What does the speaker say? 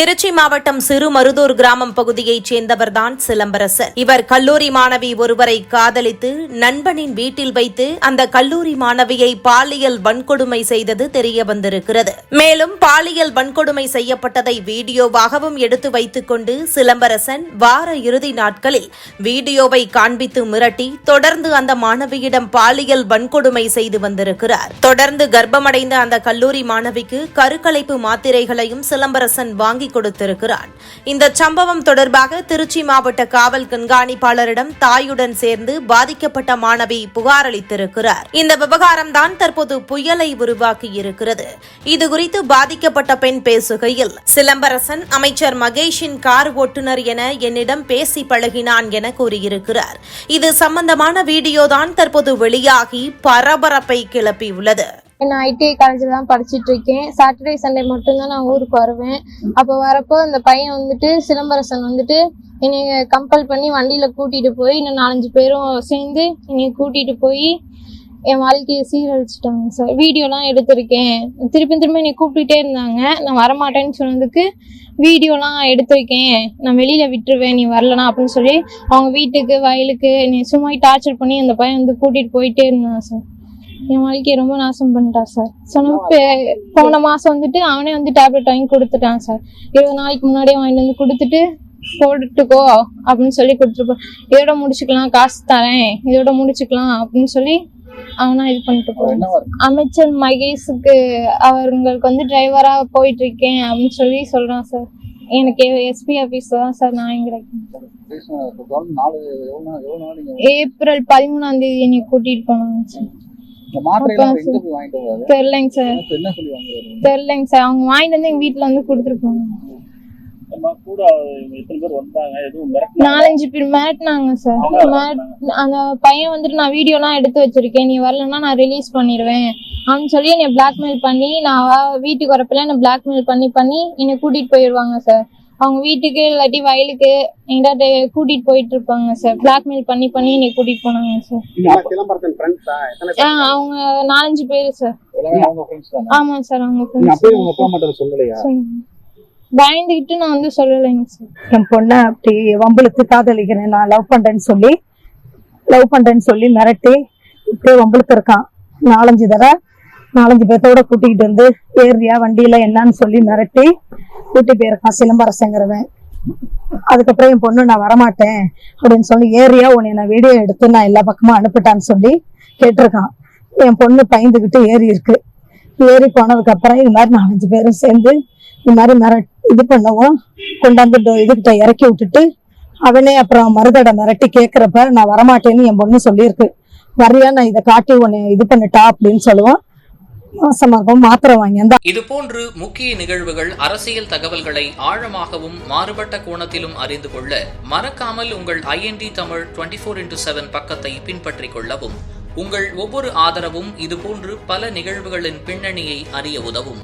திருச்சி மாவட்டம் சிறுமருதூர் கிராமம் பகுதியைச் சேர்ந்தவர்தான் சிலம்பரசன் இவர் கல்லூரி மாணவி ஒருவரை காதலித்து நண்பனின் வீட்டில் வைத்து அந்த கல்லூரி மாணவியை பாலியல் வன்கொடுமை செய்தது தெரிய வந்திருக்கிறது. மேலும் பாலியல் வன்கொடுமை செய்யப்பட்டதை வீடியோவாகவும் எடுத்து வைத்துக் கொண்டு சிலம்பரசன் வார இறுதி நாட்களில் வீடியோவை காண்பித்து மிரட்டி தொடர்ந்து அந்த மாணவியிடம் பாலியல் வன்கொடுமை செய்து வந்திருக்கிறார். தொடர்ந்து கர்ப்பமடைந்த அந்த கல்லூரி மாணவிக்கு கருக்கலைப்பு மாத்திரைகளையும் சிலம்பரசன் வாங்கி கொடுத்திருக்கிறான். இந்த சம்பவம் தொடர்பாக திருச்சி மாவட்ட காவல் கண்காணிப்பாளரிடம் தாயுடன் சேர்ந்து பாதிக்கப்பட்ட மாணவி புகார் அளித்திருக்கிறார் இந்த விவகாரம் தான் தற்போது புயலை உருவாக்கியிருக்கிறது. குறித்து பாதிக்கப்பட்ட பெண் பேசுகையில் சிலம்பரசன் அமைச்சர் மகேஷின் கார் ஓட்டுநர் என என்னிடம் பேசி பழகினான் என கூறியிருக்கிறார். இது சம்பந்தமான வீடியோதான் தற்போது வெளியாகி பரபரப்பை கிளப்பியுள்ளது. நான் ஐடிஐ காலேஜில் தான் படிச்சுட்டு இருக்கேன். சாட்டர்டே சண்டே மட்டும்தான் நான் ஊருக்கு வருவேன். அப்போ வரப்போ அந்த பையன் வந்துட்டு சிலம்பரசன் வந்துட்டு என்னை கம்பல் பண்ணி வண்டியில் கூட்டிகிட்டு போய் இன்னும் நாலஞ்சு பேரும் சேர்ந்து என்னை கூட்டிகிட்டு போய் என் வாழ்க்கையை சீரழிச்சிட்டாங்க சார் வீடியோலாம் எடுத்திருக்கேன். திருப்பி திரும்ப என்னை கூப்பிட்டுட்டே இருந்தாங்க. நான் வரமாட்டேன்னு சொன்னதுக்கு வீடியோலாம் எடுத்திருக்கேன். நான் வெளியில் விட்டுருவேன் நீ வரலனா அப்படின்னு சொல்லி அவங்க வீட்டுக்கு வயலுக்கு என்னை சும்மா டார்ச்சர் பண்ணி அந்த பையன் வந்து கூட்டிகிட்டு போயிட்டே இருந்தான் சார் என் வாழ்க்கையை ரொம்ப நாசம் பண்ணிட்டான் சார் சொன்ன போன மாதம் வந்துட்டு அவனே வந்து டேப்லெட் வாங்கி கொடுத்துட்டான் சார் இருபது நாளைக்கு முன்னாடியே வாங்கிட்டு வந்து கொடுத்துட்டு போட்டுக்கோ அப்படின்னு சொல்லி கொடுத்துருப்போம் இதோட முடிச்சுக்கலாம் காசு தரேன். இதோட முடிச்சுக்கலாம் அப்படின்னு சொல்லி அவனா இது பண்ணிட்டு போறான். அமைச்சர் மகேஷுக்கு அவங்களுக்கு வந்து டிரைவரா போயிட்டு இருக்கேன் அப்படின்னு சொல்லி சொல்றான் சார். எனக்கு எஸ்பி ஆபீஸ்ல தான் சார் நான் நீங்க ஏப்ரல் பதிமூணாம் தேதி என்னை கூட்டிட்டு போனாங்க சார். தெரிலங்க சார். தெரிலங்க சார். அவங்க வாங்கிட்டு வந்து எங்க வீட்டுல வந்து கொடுத்துருப்பாங்க நாலஞ்சு பேர் மிரட்டினாங்க சார் அந்த பையன் வந்துட்டு நான் வீடியோலாம் எடுத்து வச்சிருக்கேன். நீ வரலன்னா நான் ரிலீஸ் பண்ணிடுவேன் அப்படின்னு சொல்லி என்னை பிளாக்மெயில் பண்ணி நான் வீட்டுக்கு வரப்பெல்லாம் என்னை பிளாக்மெயில் பண்ணி பண்ணி என்னை கூட்டிட்டு போயிடுவாங்க சார் அவங்க வீட்டுக்கு இல்லாட்டி வயலுக்கு எங்கிட்ட கூட்டிட்டு போயிட்டு இருப்பாங்க சார் பிளாக்மெயில் பண்ணி பண்ணி என்னை கூட்டிட்டு போனாங்க சார் அவங்க நாலஞ்சு பேர் சார் ஆமா சார் அவங்க பயந்துகிட்டு நான் வந்து சொல்லலைங்க சார். என் பொண்ணை அப்படி வம்பளுக்கு காதலிக்கிறேன். நான் லவ் பண்றேன்னு சொல்லி லவ் பண்றேன்னு சொல்லி மிரட்டி இப்படியே வம்பளுக்கு இருக்கான். நாலஞ்சு தடவை நாலஞ்சு பேர்த்தோட கூட்டிகிட்டு வந்து ஏரியா வண்டியில என்னன்னு சொல்லி மிரட்டி கூட்டி போயிருக்கான் சிலம்பரசங்கிறவன். அதுக்கப்புறம் என் பொண்ணு நான் வரமாட்டேன் அப்படின்னு சொல்லி ஏரியா உன்னை நான் வீடியோ எடுத்து நான் எல்லா பக்கமும் அனுப்பிட்டான்னு சொல்லி கேட்டிருக்கான். என் பொண்ணு பயந்துகிட்டு ஏறி இருக்கு. ஏறி போனதுக்கு அப்புறம் இது மாதிரி நாலஞ்சு பேரும் சேர்ந்து இது மாதிரி மிரட் இது பண்ணவும் கொண்டாந்து இதுகிட்ட இறக்கி விட்டுட்டு அவனே அப்புறம் மருதடை மிரட்டி கேட்குறப்ப நான் வரமாட்டேன்னு என் பொண்ணு சொல்லியிருக்கு. வரியா நான் இதை காட்டி உன்னை இது பண்ணிட்டா? அப்படின்னு சொல்லுவான் இது போன்று வாங்கி அந்த முக்கிய நிகழ்வுகள் அரசியல் தகவல்களை ஆழமாகவும் மாறுபட்ட கோணத்திலும் அறிந்து கொள்ள மறக்காமல் உங்கள் IND Tamil twenty four into seven பக்கத்தை பின்பற்றிக் கொள்ளவும் உங்கள் ஒவ்வொரு ஆதரவும் இதுபோன்று பல நிகழ்வுகளின் பின்னணியை அறிய உதவும்.